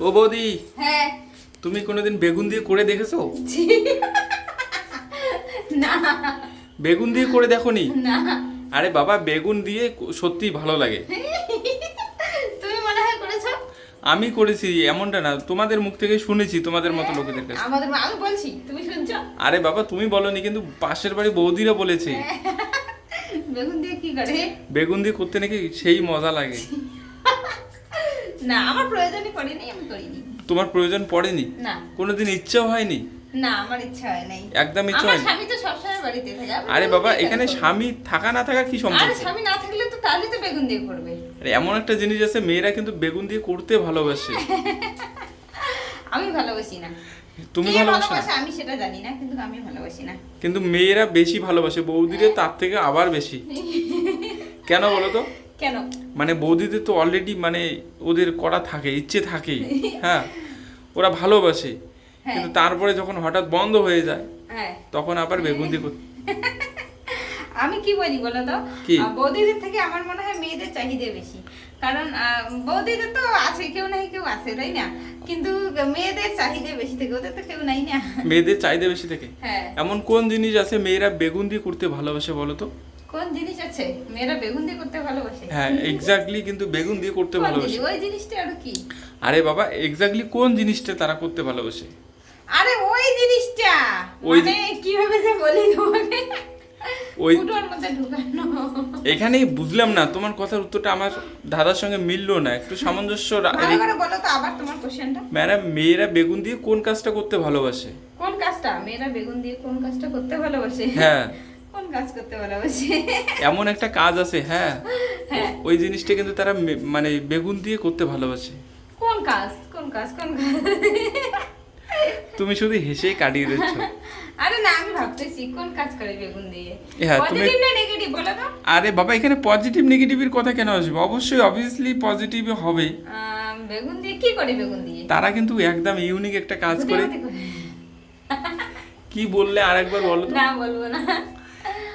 ও বৌদি হ্যাঁ। তুমি কোনোদিন বেগুন দিয়ে করে দেখেছ? না। বেগুন দিয়ে করে দেখোনি? না। আরে বাবা বেগুন দিয়ে সত্যি ভালো লাগে। তুমি মনে হয় করেছ? আমি করেছি এমনটা না। তোমাদের মুখ থেকে শুনেছি তোমাদের মতো লোকেদের কাছে। আমাদের আমি বলছি তুমি শুনছো? আরে বাবা তুমি বলনি কিন্তু পাশের বাড়ি বৌদিরা বলেছে। বেগুন দিয়ে কি করে? বেগুন দিয়ে করতে নাকি সেই মজা লাগে। না আমার প্রয়োজনই পড়েনি আমি করিনি। তোমার প্রয়োজন পড়েনি? না। কোনোদিন ইচ্ছাও হয়নি? না আমার ইচ্ছা হয় নাই। একদম ইচ্ছা হয়নি? স্বামী তো সবসময় বাড়িতে থাকে আরে বাবা এখানে স্বামী থাকা না থাকা কি আরে স্বামী না থাকলে তো তাহলে তো বেগুন দিয়ে করবে। আরে এমন একটা জিনিস আছে মেয়েরা কিন্তু বেগুন দিয়ে করতে ভালোবাসে। আমি ভালোবাসি না। তুমি ভালোবাসো না? আমি সেটা জানি না কিন্তু আমি ভালোবাসি না। কিন্তু মেয়েরা বেশি ভালোবাসে বৌদিদের তার থেকে আবার বেশি। কেন বলো তো? কেন? মানে বৌদিদের তো অলরেডি মানে ওদের করা থাকে ইচ্ছে থাকে হ্যাঁ? ওরা ভালোবাসে। হ্যাঁ। কিন্তু তারপরে যখন হঠাৎ বন্ধ হয়ে যায় হ্যাঁ। তখন আবার বেগুন দিয়ে আমি কি বলি বলো তো? বৌদিদের থেকে আমার মনে হয় মেয়েদের চাহিদা বেশি। কারণ বৌদিদের তো আছে কেউ নাই কেউ আছে তাই না? কিন্তু মেয়েদের চাহিদা বেশি থেকে ওদের তো কেউ নাই না। মেয়েদের চাহিদা বেশি থাকে। হ্যাঁ। এমন কোন জিনিস আছে মেয়েরা বেগুন দিয়ে করতে ভালোবাসে বলো তো? কোন জিনিস আছে? মেয়েরা বেগুন দিয়ে করতে ভালোবাসে। হ্যাঁ এক্স্যাক্টলি কিন্তু বেগুন দিয়ে করতে ভালোবাসে। ওই জিনিসটা আর কি? আরে বাবা এক্স্যাক্টলি কোন জিনিসটা তারা করতে ভালোবাসে? আরে ওই জিনিসটা! মানে কীভাবে যে বলি তোমাকে? ওই- এখানেই বুঝলাম না তোমার কথার উত্তরটা আমার দাদার সঙ্গে মিললো না একটু সামঞ্জস্য ম্যাডাম মেয়েরা বেগুন দিয়ে কোন কাজটা করতে ভালোবাসে? কোন কাজটা? মেয়েরা বেগুন দিয়ে কোন কাজটা করতে ভালোবাসে? হ্যাঁ। কাজ করতে ভালোবাসে এমন একটা কাজ আছে হ্যাঁ। হ্যাঁ। ওই জিনিসটা কিন্তু তারা মানে বেগুন দিয়ে করতে ভালোবাসে। কোন কাজ? কোন কাজ? কোন কাজ? তুমি শুধু হেসেই কাটিয়ে দিচ্ছ। আরে না আমি ভাবতেছি কোন কাজ করে বেগুন দিয়ে? হ্যাঁ, তুমি- নেগেটিভ বলো তো। আরে বাবা এখানে পজিটিভ নেগেটিভের কথা কেন আসবে? অবশ্যই অবভিয়াসলি পজিটিভ হবে। বেগুন দিয়ে কি করে বেগুন দিয়ে? তারা কিন্তু একদম ইউনিক একটা কাজ করে। কি বললে আরেকবার বলো না বলব না।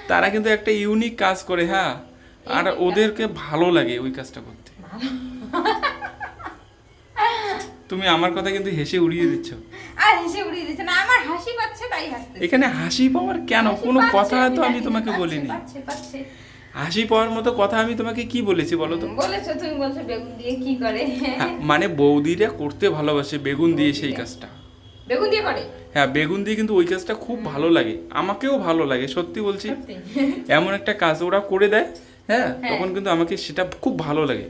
তারা কিন্তু একটা ইউনিক কাজ করে হ্যাঁ? আর ওদেরকে ভালো লাগে ওই কাজটা করতে। তুমি আমার কথা কিন্তু হেসে উড়িয়ে দিচ্ছ। আর হেসে উড়িয়ে দিচ্ছে না আমার হাসি পাচ্ছে তাই হাসতে এখানে হাসি পাওয়ার কেন? কোনো কথা তো আমি তোমাকে বলিনি। হাসি পাওয়ার মতো কথা আমি তোমাকে কি বলেছি বলো তো? বলেছ তুমি বলছো বেগুন দিয়ে কি করে? হ্যাঁ, মানে বৌদিরা করতে ভালোবাসে বেগুন দিয়ে সেই কাজটা। বেগুন দিয়ে করে? হ্যাঁ বেগুন দিয়ে কিন্তু ওই কাজটা খুব ভালো লাগে। আমাকেও ভালো লাগে সত্যি বলছি। এমন একটা কাজ ওরা করে দেয় হ্যাঁ হ্যাঁ। তখন কিন্তু আমাকে সেটা খুব ভালো লাগে।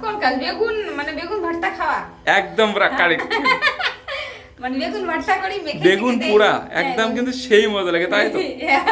কোন কাজ? বেগুন মানে বেগুন ভর্তা খাওয়া? একদম কারেক্ট মানে বেগুন ভর্তা করি বেগুন পোড়া হ্যাঁ। একদম। কিন্তু সেই মজা লাগে তাই তো? হ্যাঁ।